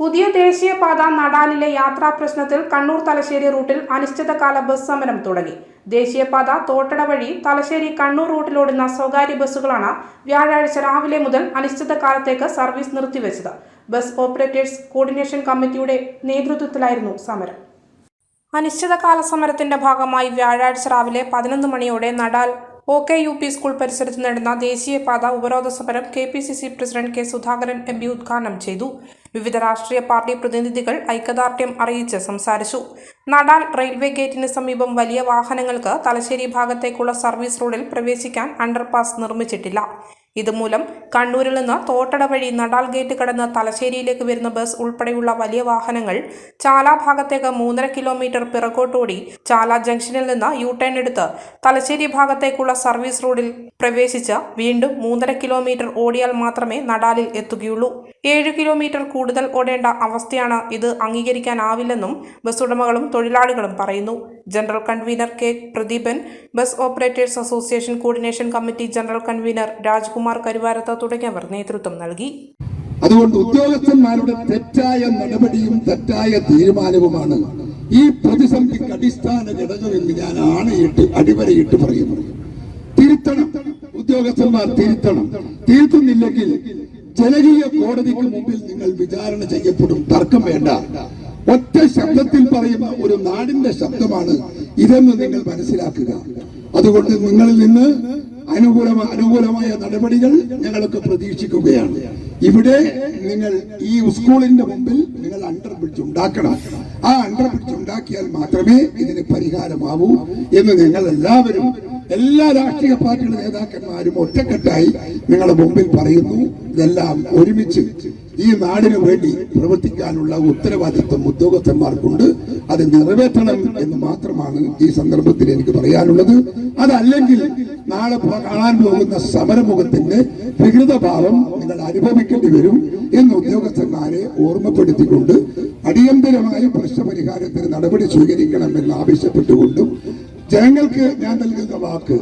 പുതിയ ദേശീയപാത നടാലിലെ യാത്രാ പ്രശ്നത്തിൽ കണ്ണൂർ തലശ്ശേരി റൂട്ടിൽ അനിശ്ചിതകാല ബസ് സമരം തുടങ്ങി. ദേശീയപാത തോട്ടട വഴി തലശ്ശേരി കണ്ണൂർ റൂട്ടിലോടുന്ന സ്വകാര്യ ബസ്സുകളാണ് വ്യാഴാഴ്ച രാവിലെ മുതൽ അനിശ്ചിതകാലത്തേക്ക് സർവീസ് നിർത്തിവെച്ചത്. ബസ് ഓപ്പറേറ്റേഴ്സ് കോർഡിനേഷൻ കമ്മിറ്റിയുടെ നേതൃത്വത്തിലായിരുന്നു സമരം. അനിശ്ചിതകാല സമരത്തിന്റെ ഭാഗമായി വ്യാഴാഴ്ച രാവിലെ പതിനൊന്ന് മണിയോടെ Nadal O K U P school പരിസരത്ത് നടന്ന ദേശീയപാത ഉപരോധ സമരം K P C C president K Sudhakaran M P ഉദ്ഘാടനം ചെയ്തു. വിവിധ രാഷ്ട്രീയ പാർട്ടി പ്രതിനിധികൾ ഐക്യദാർഢ്യം അറിയിച്ച് സംസാരിച്ചു. നടാൽ റെയിൽവേ ഗേറ്റിന് സമീപം വലിയ വാഹനങ്ങൾക്ക് തലശ്ശേരി ഭാഗത്തേക്കുള്ള സർവീസ് റോഡിൽ പ്രവേശിക്കാൻ അണ്ടർപാസ് നിർമ്മിച്ചിട്ടില്ല. ഇതുമൂലം കണ്ണൂരിൽ നിന്ന് തോട്ടട വഴി നടാൽ ഗേറ്റ് കടന്ന് തലശ്ശേരിയിലേക്ക് വരുന്ന ബസ് ഉൾപ്പെടെയുള്ള വലിയ വാഹനങ്ങൾ ചാല ഭാഗത്തേക്ക് മൂന്നര കിലോമീറ്റർ പിറകോട്ടോടി ചാല ജംഗ്ഷനിൽ നിന്ന് യു ടേൺ എടുത്ത് തലശ്ശേരി ഭാഗത്തേക്കുള്ള സർവീസ് റോഡിൽ പ്രവേശിച്ച് വീണ്ടും മൂന്നര കിലോമീറ്റർ ഓടിയാൽ മാത്രമേ നടാലിൽ എത്തുകയുള്ളൂ. ഏഴ് കിലോമീറ്റർ കൂടുതൽ ഓടേണ്ട അവസ്ഥയാണ് ഇത് അംഗീകരിക്കാനാവില്ലെന്നും ബസ് ഉടമകളും തൊഴിലാളികളും പറയുന്നു. General convener K. Pradeepan bus operators association coordination committee general convener Rajkumar Karuvarath തുടങ്ങിയവർ നേതൃത്വം നൽകി. അതുകൊണ്ട് ഉദ്യോഗസ്ഥന്മാരുടെ തെറ്റായ നടപടിയും തെറ്റായ തീരുമാനവുമാണ്. ഈ പ്രതിസന്ധിക്ക് അടിസ്ഥാന ഘടകം എന്ന് ഞാൻ ആണയിട്ട് അടിവരയിട്ട് പറയുന്നു. തിരുത്തണം. ഉദ്യോഗസ്ഥന്മാർ തിരുത്തണം. തിരുത്തുന്നില്ലെങ്കിൽ ജനകീയ കോടതിക്ക് മുമ്പിൽ നിങ്ങൾ വിചാരണ ചെയ്യപ്പെടും. തർക്കം വേണ്ട. ഒറ്റ ശബ്ദത്തിൽ പറയുന്ന ഒരു നാടിന്റെ ശബ്ദമാണ് ഇതെന്ന് നിങ്ങൾ മനസ്സിലാക്കുക. അതുകൊണ്ട് നിങ്ങളിൽ നിന്ന് അനുകൂലമായ അനുകൂലമായ നടപടികൾ ഞങ്ങൾക്ക് പ്രതീക്ഷിക്കുകയാണ്. ഇവിടെ നിങ്ങൾ ഈ സ്കൂളിന്റെ മുമ്പിൽ നിങ്ങൾ അണ്ടർ ബ്രിഡ്ജ് ഉണ്ടാക്കണം. ആ അണ്ടർ ബ്രിഡ്ജ് ഉണ്ടാക്കിയാൽ മാത്രമേ ഇതിന് പരിഹാരമാവൂ എന്ന് ഞങ്ങൾ എല്ലാവരും എല്ലാ രാഷ്ട്രീയ പാർട്ടിയുടെ നേതാക്കന്മാരും ഒറ്റക്കെട്ടായി നിങ്ങളുടെ മുമ്പിൽ പറയുന്നു. ഇതെല്ലാം ഒരുമിച്ച് ഈ നാടിനു വേണ്ടി പ്രവർത്തിക്കാനുള്ള ഉത്തരവാദിത്വം ഉദ്യോഗസ്ഥന്മാർക്കുണ്ട്. അത് നിറവേറ്റണം എന്ന് മാത്രമാണ് ഈ സന്ദർഭത്തിൽ എനിക്ക് പറയാനുള്ളത്. അതല്ലെങ്കിൽ നാളെ കാണാൻ പോകുന്ന സമരമുഖത്തിന്റെ വികൃതഭാവം നിങ്ങൾ അനുഭവിക്കേണ്ടി വരും എന്ന് ഉദ്യോഗസ്ഥന്മാരെ ഓർമ്മപ്പെടുത്തിക്കൊണ്ട് അടിയന്തരമായ പ്രശ്നപരിഹാരത്തിന് നടപടി സ്വീകരിക്കണമെന്ന് ആവശ്യപ്പെട്ടുകൊണ്ടും ജനങ്ങൾക്ക് ഞാൻ നൽകുന്ന വാക്ക്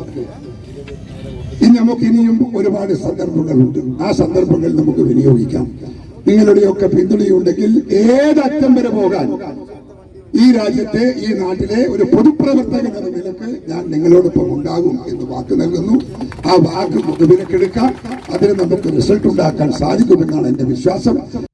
ഇനി നമുക്ക് ഇനിയും ഒരുപാട് സന്ദർഭങ്ങളുണ്ട്. ആ സന്ദർഭങ്ങൾ നമുക്ക് വിനിയോഗിക്കാം. നിങ്ങളുടെയൊക്കെ പിന്തുണയുണ്ടെങ്കിൽ ഏതറ്റം വരെ പോകാൻ ഈ രാജ്യത്തെ ഈ നാട്ടിലെ ഒരു പൊതുപ്രവർത്തകൻ എന്ന നിലയ്ക്ക് ഞാൻ നിങ്ങളോടൊപ്പം ഉണ്ടാകും എന്ന് വാക്ക് നൽകുന്നു. ആ വാക്ക് മുഖവിലക്കെടുക്കാം. അതിന് നമുക്ക് റിസൾട്ട് ഉണ്ടാക്കാൻ സാധിക്കുമെന്നാണ് എന്റെ വിശ്വാസം.